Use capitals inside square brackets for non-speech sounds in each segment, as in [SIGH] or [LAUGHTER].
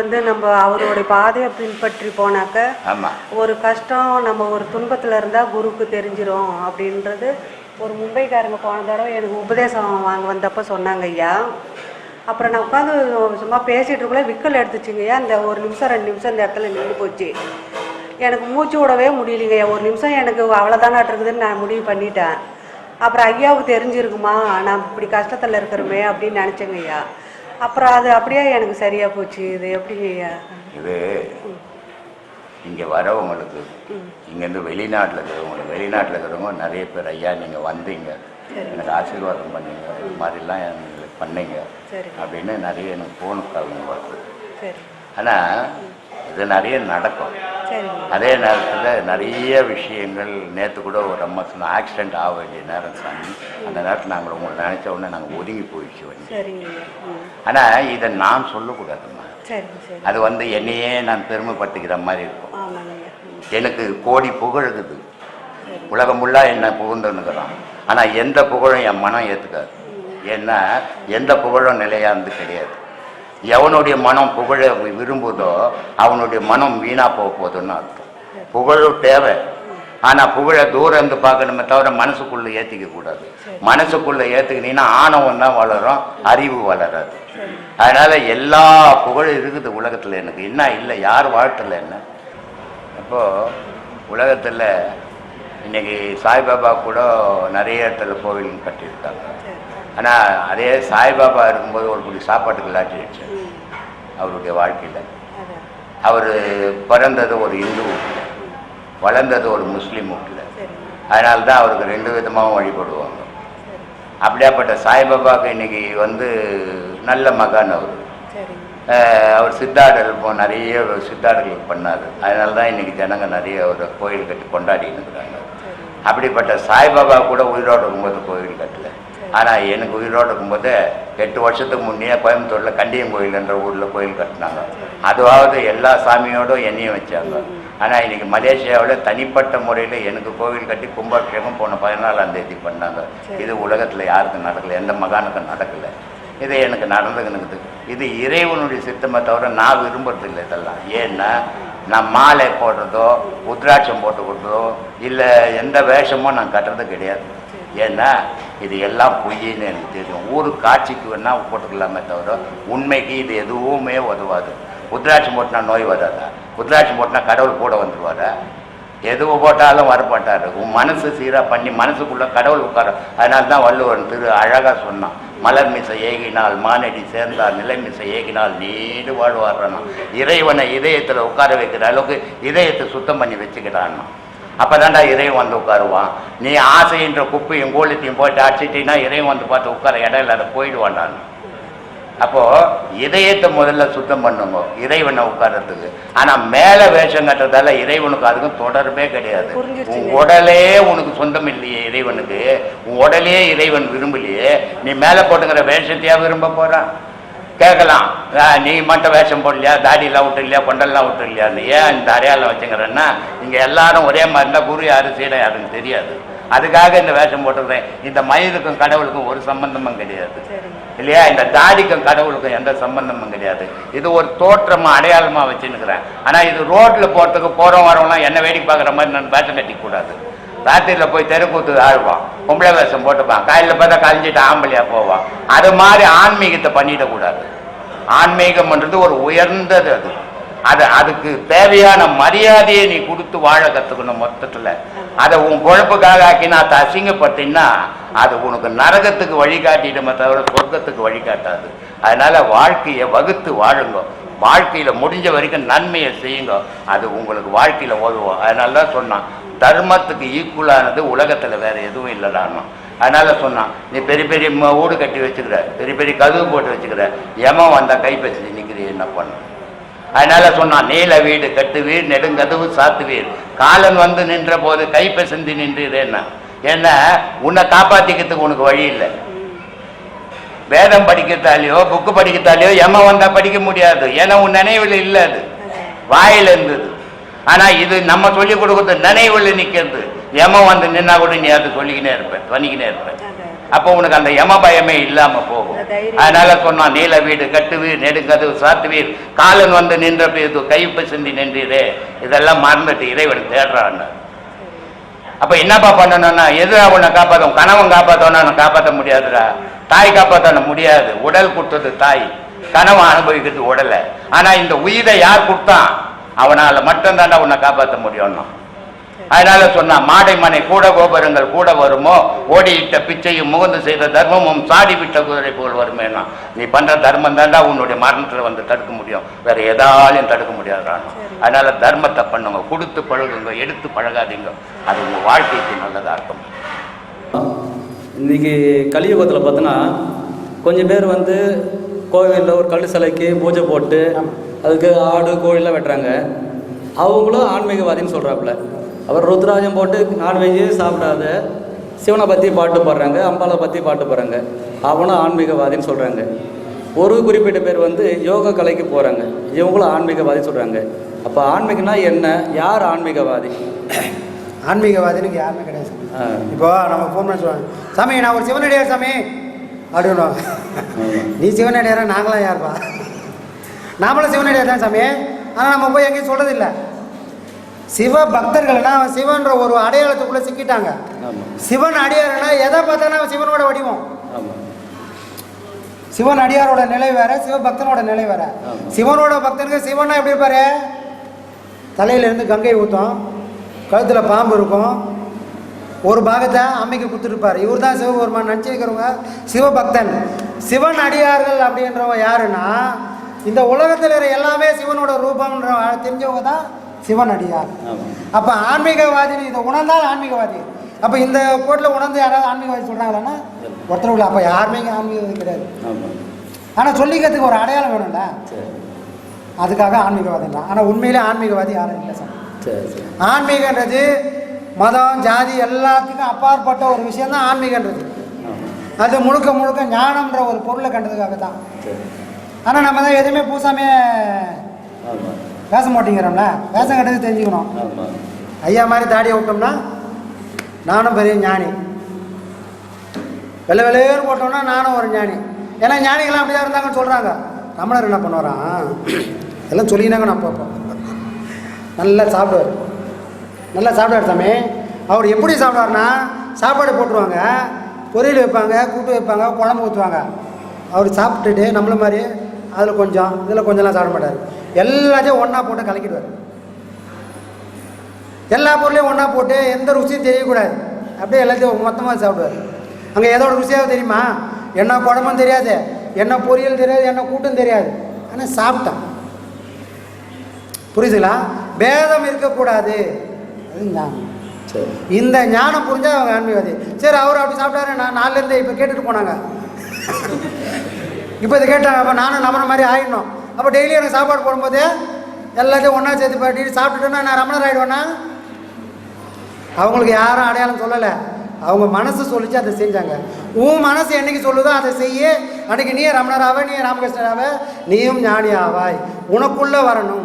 வந்து நம்ம அவருடைய பாதையை பின்பற்றி போனாக்க ஒரு கஷ்டம் நம்ம ஒரு துன்பத்தில் இருந்தால் குருக்கு தெரிஞ்சிரும் அப்படின்றது ஒரு மும்பைக்காரங்க போன தடவை எனக்கு உபதேசம் வாங்க வந்தப்போ சொன்னாங்க ஐயா. அப்புறம் நான் உட்காந்து சும்மா பேசிகிட்டு இருக்கக்குள்ள விக்கல் எடுத்துச்சுங்க ஐயா. இந்த ஒரு நிமிஷம் ரெண்டு நிமிஷம் இந்த இடத்துல நின்று போச்சு. எனக்கு மூச்சு விடவே முடியலைங்க ஒரு நிமிஷம் எனக்கு அவ்வளோதானாட்டு இருக்குதுன்னு நான் முடிவு பண்ணிட்டேன். அப்புறம் ஐயாவுக்கு தெரிஞ்சிருக்குமா? நான் இப்படி கஷ்டத்தில் இருக்கிறோமே அப்படின்னு நினச்சேங்க ஐயா. அப்புறம் அது அப்படியே எனக்கு சரியாக போச்சு. இது எப்படிங்க ஐயா இது இங்கே வரவங்களுக்கு இங்கேருந்து வெளிநாட்டில் இருக்கிறவங்களுக்கு வெளிநாட்டில் இருக்கிறவங்க நிறைய பேர் ஐயா நீங்கள் வந்தீங்க. எனக்கு ஆசீர்வாதம் பண்ணீங்க. இது மாதிரிலாம் எங்களுக்கு பண்ணீங்க. அப்படின்னு நிறைய எனக்கு ஃபோன் கால் வருது ஆனால் இது நிறைய நடக்கும். அதே நேரத்தில் நிறைய விஷயங்கள் நேற்று கூட ஒரு அம்மா சொன்ன ஆக்சிடென்ட் ஆக வேண்டிய நேரம் சாமி. அந்த நேரத்தில் நாங்கள் உங்களை நினச்ச உடனே நாங்கள் ஒதுங்கி போயிடுச்சு வந்து ஆனால் இதை நான் சொல்லக்கூடாதும்மா. அது வந்து என்னையே நான் பெருமைப்படுத்திக்கிற மாதிரி இருக்கும். எனக்கு கோடி புகழ் இருக்குது. உலகம் ஃபுல்லாக என்ன புகழ்ந்துன்னுக்குறான் ஆனால் எந்த புகழும் என் மனம் ஏற்றுக்காது ஏன்னா எந்த புகழும் நிலையானது கிடையாது. எவனுடைய மனம் புகழ விரும்புதோ அவனுடைய மனம் வீணா போக போகுதுன்னு அர்த்தம். புகழ் தேவை. ஆனால் புகழை தூரம் இருந்து பார்க்கணுமே தவிர மனசுக்குள்ளே ஏற்றிக்க கூடாது. மனசுக்குள்ளே ஏற்றுக்கினீங்கன்னா ஆணவம் தான் வளரும் அறிவு வளராது. அதனால எல்லா புகழும் இருக்குது உலகத்தில் எனக்கு. என்ன இல்லை யார் வாழ்த்துல என்ன? அப்போ உலகத்தில் இன்னைக்கு சாய்பாபா கூட நிறைய இடத்துல கோவில் கட்டியிருக்காங்க. ஆனால் அதே சாய்பாபா இருக்கும்போது ஒரு குடி சாப்பாட்டுக்கு லாட்டிடுச்சு அவருடைய வாழ்க்கையில். அவர் பிறந்தது ஒரு இந்து வீட்டில் வளர்ந்தது ஒரு முஸ்லீம் வீட்டில் சரிங்க அதனால தான் அவருக்கு ரெண்டு விதமாகவும் வழிபடுவாங்க. அப்படியாப்பட்ட சாய்பாபாவுக்கு இன்னைக்கு வந்து நல்ல மகான் அவர். அவர் சித்தாடல் இப்போ நிறைய சித்தாடல்கள் பண்ணார். அதனால தான் இன்னைக்கு ஜனங்க நிறைய ஒரு கோயில் கட்டி கொண்டாடின்னு இருக்கிறாங்க. அப்படிப்பட்ட சாய்பாபா கூட உயிரோடு இருக்கும்போது கோயில் கட்டல. ஆனால் எனக்கு உயிரோடு இருக்கும்போது எட்டு வருஷத்துக்கு முன்னே கோயம்புத்தூரில் கண்டியம் கோயில் என்ற ஊரில் கோயில் கட்டினாங்க. அதுவாவது எல்லா சாமியோடும் எண்ணியும் வச்சாங்க. ஆனால் இன்னைக்கு மலேசியாவில் தனிப்பட்ட முறையில் எனக்கு கோவில் கட்டி கும்பாபிஷேகம் போன பதினாலாம் தேதி பண்ணாங்க. இது உலகத்தில் யாருக்கும் நடக்கல எந்த மகானுக்கும் நடக்கலை. இது எனக்கு நடந்துக்கினுக்குது இது இறைவனுடைய சித்தமே தவிர நான் விரும்புறது இல்லை இதெல்லாம். ஏன்னா நான் மாலை போடுறதோ உத்ராட்சம் போட்டு கொடுத்ததோ இல்லை எந்த வேஷமோ நான் கட்டுறது கிடையாது. ஏன்னா இது எல்லாம் பொய்ன்னு எனக்கு தெரியும். ஊர் காட்சிக்கு வேணா போட்டுக்கலாமே தவிர உண்மைக்கு இது எதுவுமே உதவாது. உத்ராட்சம் போட்டினா நோய் வராதா? உத்ராட்சம் போட்டினா கடவுள் கூட வந்துடுவாரா எதுவு போட்டாலும் வரமாட்டார். உன் மனசு சீராக பண்ணி மனசுக்குள்ளே கடவுள் உட்கார. அதனால தான் வள்ளுவன் திரு அழகாக சொன்னான் மலர் மிசை ஏகினால் மானடி சேர்ந்தார் நிலை மிசை ஏகினால் நீடு வாழ்வாடுறான் இறைவனை இதயத்தில் உட்கார வைக்கிற அளவுக்கு இதயத்தை சுத்தம் பண்ணி வச்சுக்கிறான்னா அப்பதான்டா இறைவன் வந்து உட்காருவான். நீ ஆசைன்ற குப்பையும் கோலத்தையும் போட்டு அடிச்சிட்டீங்கன்னா இறைவன் வந்து பார்த்து உட்கார இடம் இல்லாத போயிடுவான்டான் அப்போ இதயத்தை முதல்ல சுத்தம் பண்ணுங்க. இறைவனை உட்கார்றதுக்கு. ஆனா மேல வேஷம் கட்டுறதால இறைவனுக்கு அதுக்கும் தொடர்பே கிடையாது. உன் உடலே உனக்கு சொந்தம் இல்லையே இறைவனுக்கு. உன் உடலே இறைவன் விரும்பலையே. நீ மேல போட்டுங்கிற வேஷத்தையா விரும்ப போறான் கேட்கலாம். "ஆ, நீ மட்டும் வேஷம் போடலையா? தாடியெல்லாம் விட்டு இல்லையா கொண்டெல்லாம் விட்டு இல்லையான்னு ஏன் இந்த அடையாளம் வச்சுங்கிறேன்னா இங்க எல்லாரும் ஒரே மாதிரி இருந்தா குரு யாரு சீடை யாருன்னு தெரியாது. அதுக்காக இந்த வேஷம் போட்டுக்கிறேன் இந்த மயிலுக்கும் கடவுளுக்கும் ஒரு சம்பந்தமும் கிடையாது. இல்லையா? இந்த தாடிக்கும் கடவுளுக்கும் எந்த சம்பந்தமும் கிடையாது. இது ஒரு தோற்றமா அடையாளமா வச்சுன்னுக்கிறேன். ஆனா இது ரோட்ல போறதுக்கு போறோம் வரவங்களாம் என்ன வேடிக்கை பார்க்குற மாதிரி நான் வேஷம் கட்டிக்க கூடாது. ராத்திரியில் போய் தெருக்கூத்து ஆழ்வான் பொம்பளை வேஷம் போட்டுப்பான். காலையில் பார்த்தா கழிஞ்சிட்டு ஆம்பளையா போவான். அது மாதிரி ஆன்மீகத்தை பண்ணிடக்கூடாது. ஆன்மீகம்ன்றது ஒரு உயர்ந்தது அது. அது அதுக்கு தேவையான மரியாதையை நீ கொடுத்து வாழ கற்றுக்கணும் மொத்தத்தில். அதை உன் குழப்புக்காக ஆக்கி நான் அதை அசிங்கப்பட்டீங்கன்னா அது உனக்கு நரகத்துக்கு வழிகாட்டிடுமே தவிர சொர்க்கத்துக்கு வழிகாட்டாது அதனால் வாழ்க்கையை வகுத்து வாழுங்க. வாழ்க்கையில் முடிஞ்ச வரைக்கும் நன்மையை செய்யுங்க. அது உங்களுக்கு வாழ்க்கையில் உதவும். அதனால தான் சொன்னான் தர்மத்துக்கு ஈக்குவலானது உலகத்தில் வேற எதுவும் இல்லைடான்னு அதனால சொன்னான் நீ பெரிய பெரிய ம- வீடு கட்டி வச்சுக்கிற பெரிய பெரிய கதவு போட்டு வச்சுக்கிற எமம் வந்தா கைப்பற்றி நிற்கிறீ என்ன பண்ண? அதனால சொன்னான் நீல வீடு கட்டுவீர் நெடுங்கதவு சாத்துவீர். காலன் வந்து நின்ற போது கைப்பசந்தி நின்றீரேன்னா? ஏன்னா உன்னை காப்பாத்திக்கிறதுக்கு உனக்கு வழி இல்லை. வேதம் படிக்கிறதாலையோ புக்கு படிக்கிறதாலையோ எம வந்தா படிக்க முடியாது. ஏன்னா உன் நினைவில் இல்லை அது. வாயில் இருந்தது ஆனா இது நம்ம சொல்லி கொடுக்கறது நினைவில் நிக்கிறது. எம வந்து நின்னா கூட நீ அது சொல்லிக்கினே இருப்ப பண்ணிக்கினே இருப்ப. அப்போ உனக்கு அந்த யம பயமே இல்லாம போகும். அதனால சொன்னான் நீல வீடு கட்டுவீர் நெடுங்கதவு சாத்துவீர். காலன் வந்து நின்ற பிறகு கைப்பு சிந்தி நின்றீரே. இதெல்லாம் மறந்துட்டு இறைவன் தேடுறான்னு. அப்ப என்னப்பா பண்ணணும்னா எது அவனை காப்பாற்றும் கணவன் காப்பாற்றணும் அவனை காப்பாற்ற முடியாதுடா. தாய் காப்பாற்ற முடியாது. உடல் கொடுத்தது தாய். கணவன் அனுபவிக்கிறது உடலை. ஆனா இந்த உயிரை யார் கொடுத்தான்? அவனால மட்டும்தான்டா உன்னை காப்பாற்ற முடியும்னா. அதனால சொன்னா மாடை மனை கூட கோபுரங்கள் கூட வருமோ? ஓடியிட்ட பிச்சையும் முகந்து செய்த தர்மமும் சாடி விட்ட குதிரை போல் வருமேனா? நீ பண்ற தர்மம் தாண்டா உன்னுடைய மரணத்துல வந்து தடுக்க முடியும். வேற எதாலையும் தடுக்க முடியாதுறானோ அதனால தர்மத்தை பண்ணுங்க. கொடுத்து பழகுங்க. எடுத்து பழகாதீங்க. அது உங்க வாழ்க்கைக்கு நல்லதா இருக்கும். இன்றைக்கி கலியுகத்தில் பார்த்தோன்னா கொஞ்சம் பேர் வந்து கோவிலில் ஒரு கல் சிலைக்கு பூஜை போட்டு அதுக்கு ஆடு கோழிலாம் வெட்டுறாங்க. அவங்களும் ஆன்மீகவாதின்னு சொல்கிறாப்புல அவர் ருத்ராஜம் போட்டு நான்வெஜ்ஜே சாப்பிடாத சிவனை பற்றி பாட்டு பாடுறாங்க அம்பாளை பற்றி பாட்டு பாடுறாங்க. அவனும் ஆன்மீகவாதின்னு சொல்கிறாங்க ஒரு குறிப்பிட்ட பேர் வந்து யோக கலைக்கு போகிறாங்க இவங்களும் ஆன்மீகவாதி சொல்கிறாங்க அப்போ ஆன்மீகம்னா என்ன? யார் ஆன்மீகவாதி? ஆன்மீகவாதினுக்கு யாருமே கிடையாது. இப்போ நம்ம ஃபோன் பண்ணி சொல்லுவாங்க. சாமி நான் ஒரு சிவனடியார் சாமி. அப்படின்னுவாங்க நீ சிவனடியாரா? நாங்களாம் யாருப்பா? நாமளும் சிவனடியார் தான் சாமி. ஆனால் நம்ம போய் எங்கேயும் சொல்றது இல்ல சிவ பக்தர்கள்னா அவன் சிவன்ற ஒரு அடையாளத்துக்குள்ளே சிக்கிட்டாங்க. சிவன் அடியார்னா எதை பார்த்தாலும் அவன் சிவனோட வடிவம். சிவன் அடியாரோட நிலை வேற சிவபக்தனோட நிலை வேற. சிவனோட பக்தனுக்கு சிவனா எப்படி இருப்பாரு? தலையில இருந்து கங்கை ஊற்றும் கழுத்துல பாம்பு இருக்கும் ஒரு பாகத்தை அம்மைக்கு கொடுத்துருப்பாரு. இவர் தான் சிவபெருமான் நினச்சிருக்கிறவங்க சிவபக்தன். சிவன் அடியார்கள் அப்படின்றவங்க யாருன்னா இந்த உலகத்தில் இருக்கிற எல்லாமே சிவனோட ரூபம்ன்ற தெரிஞ்சவங்க தான் சிவன் அடியார். அப்போ ஆன்மீகவாதின்னு இதை உணர்ந்தால் ஆன்மீகவாதி. அப்போ இந்த கோட்டில் உணர்ந்து யாராவது ஆன்மீகவாதி சொல்கிறாங்களான்னா ஒருத்தர் இல்லை அப்போ யாருமே ஆன்மீகவாதி கிடையாது. ஆனால் சொல்லிக்கிறதுக்கு ஒரு அடையாளம் வேணும்ல? அதுக்காக ஆன்மீகவாதி இல்லை. ஆனால் உண்மையிலே ஆன்மீகவாதி யாரும் இல்லை சரி. ஆன்மீகன்றது மதம் ஜாதி எல்லாத்துக்கும் அப்பாற்பட்ட ஒரு விஷயம் தான் ஆன்மீகன்றது அது முழுக்க முழுக்க ஞானம்ன்ற ஒரு பொருளை கண்டதுக்காக தான் ஆனால் நம்ம தான் எதுவுமே பூசாமே பேச மாட்டேங்கிறோம்ல? பேச கட்டது தெரிஞ்சுக்கணும். ஐயா மாதிரி தாடியை விட்டோம்னா நானும் பெரிய ஞானி. வெள்ளை வெள்ளையர் போட்டோம்னா நானும் ஒரு ஞானி. ஏன்னா ஞானிகள்லாம் அப்படிதான் இருந்தாங்கன்னு சொல்கிறாங்க தமிழர் என்ன பண்ணுவாராம் எல்லாம் சொல்லினாங்க நான் பார்ப்போம் நல்லா சாப்பிடுவார். நல்லா சாப்பிடுவார் சாமி. அவர் எப்படி சாப்பிடுவார்னா சாப்பாடு போட்டுருவாங்க. பொரியல் வைப்பாங்க கூட்டு வைப்பாங்க குழம்பு ஊற்றுவாங்க அவர் சாப்பிட்டுட்டு நம்மள மாதிரி அதில் கொஞ்சம் இதில் கொஞ்சம்லாம் சாப்பிட மாட்டார். எல்லாத்தையும் ஒன்றா போட்டு கலக்கிடுவார். எல்லா பொருளையும் ஒன்றா போட்டு எந்த ருசியும் தெரியக்கூடாது. அப்படியே எல்லாத்தையும் மொத்தமாக சாப்பிடுவார். அங்கே எதோட ருசியாக தெரியுமா? என்ன குழம்பும் தெரியாது என்ன பொரியல் தெரியாது என்ன கூட்டும் தெரியாது. ஆனால் சாப்பிட்டான். புரியுதுங்களா? பேதம் இருக்கக்கூடாது. சரி. இந்த ஞானம் புரிஞ்சா அவங்க ஆன்மீகவாதி. சரி அவர் அப்படி சாப்பிட்டாரு நான் நாலுலேருந்து இப்போ கேட்டுட்டு போனாங்க. இப்போ இதை கேட்டாங்க அப்போ நானும் நம்புற மாதிரி ஆயிடணும். அப்போ டெய்லி எனக்கு சாப்பாடு போடும்போது எல்லாத்தையும் ஒன்றா சேர்த்து பாட்டிட்டு சாப்பிட்டுட்டேன்னா நான் ரமணர் ஆகிடுவேன்னா அவங்களுக்கு யாரும் அடையாளம் சொல்லலை. அவங்க மனசு சொல்லிச்சு அதை செஞ்சாங்க. உன் மனசு என்னைக்கு சொல்லுதோ அதை செய்ய. அன்னைக்கு நீ ரமணராவ நீ ராமகிருஷ்ணராவ நீயும் ஞானி ஆவாய் உனக்குள்ளே வரணும்.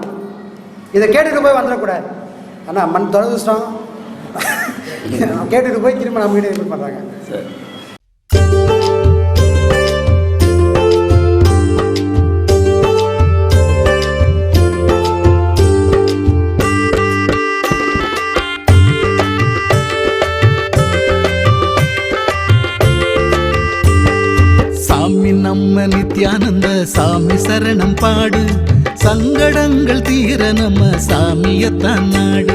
இதை கேட்டுட்டு போய் வந்துடக்கூடாது. ஆனால் மண் துரதிருஷ்டம் [LAUGHS] கேட்டுட்டு போய் திரும்ப நம்ம இது பண்ணுறாங்க சரி. நம்ம நித்யானந்த சாமி சரணம் பாடு. சங்கடங்கள் தீர நம்ம சாமியத்தான் நாடு.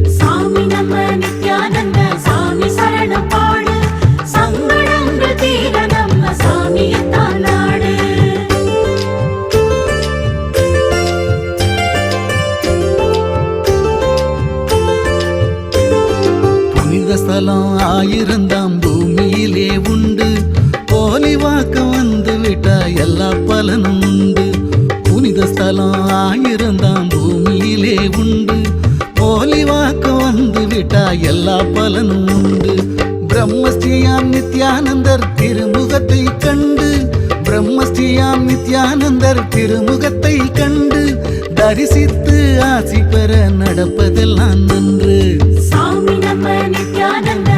புனித ஸ்தலம் ஆயிரந்தாம் பூமியிலே உண்டு. போலி வாக்க வந்து விட்டா எல்லா பலனும் உண்டு. பிரம்மஸ்ரீயாம் நித்யானந்தர் திருமுகத்தை கண்டு. பிரம்மஸ்ரீயாம் நித்யானந்தர் திருமுகத்தை கண்டு. தரிசித்து ஆசி பெற நடப்பதெல்லாம் நன்று. சாமி நம்ம நித்யானந்த